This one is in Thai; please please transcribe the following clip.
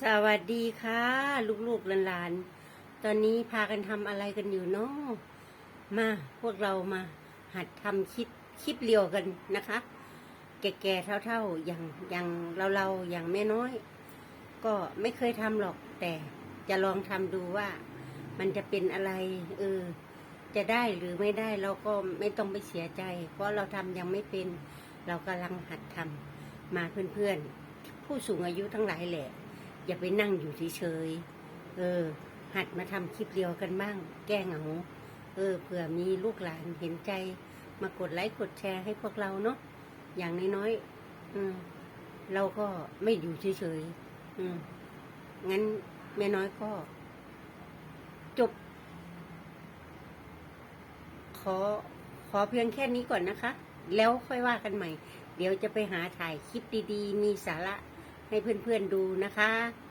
สวัสดีค่ะ ลูกๆหลานๆ ตอนนี้พากันทำอะไรกันอยู่เนาะมาพวกเรามาหัดทำคลิปคลิปเรียวกันนะคะ แก่ๆเท่าๆอย่างอย่างเราๆอย่างแม่น้อย ก็ไม่เคยทำหรอกแต่จะลองทำดูว่า มันจะเป็นอะไรเออจะได้หรือไม่ได้เราก็ไม่ต้องไปเสียใจ เพราะเราทำยังไม่เป็น เรากำลังหัดทำมาเพื่อนๆ ผู้สูงอายุทั้งหลายแหละ อย่าไปนั่งอยู่เฉยๆเออ หัดมาทำคลิปเรียวกันบ้าง แก้เหงา เออเผื่อมีลูกหลานเห็นใจ มากดไลค์กดแชร์ให้พวกเราเนาะอย่างน้อยๆอืมเราก็ไม่อยู่เฉยๆอืมงั้นแม่น้อยก็ จบ ขอขอเพียงแค่นี้ก่อนนะคะ แล้วค่อยว่ากันใหม่ เดี๋ยวจะไปหาถ่ายคลิปดีๆ มีสาระ ให้เพื่อนๆดูนะคะ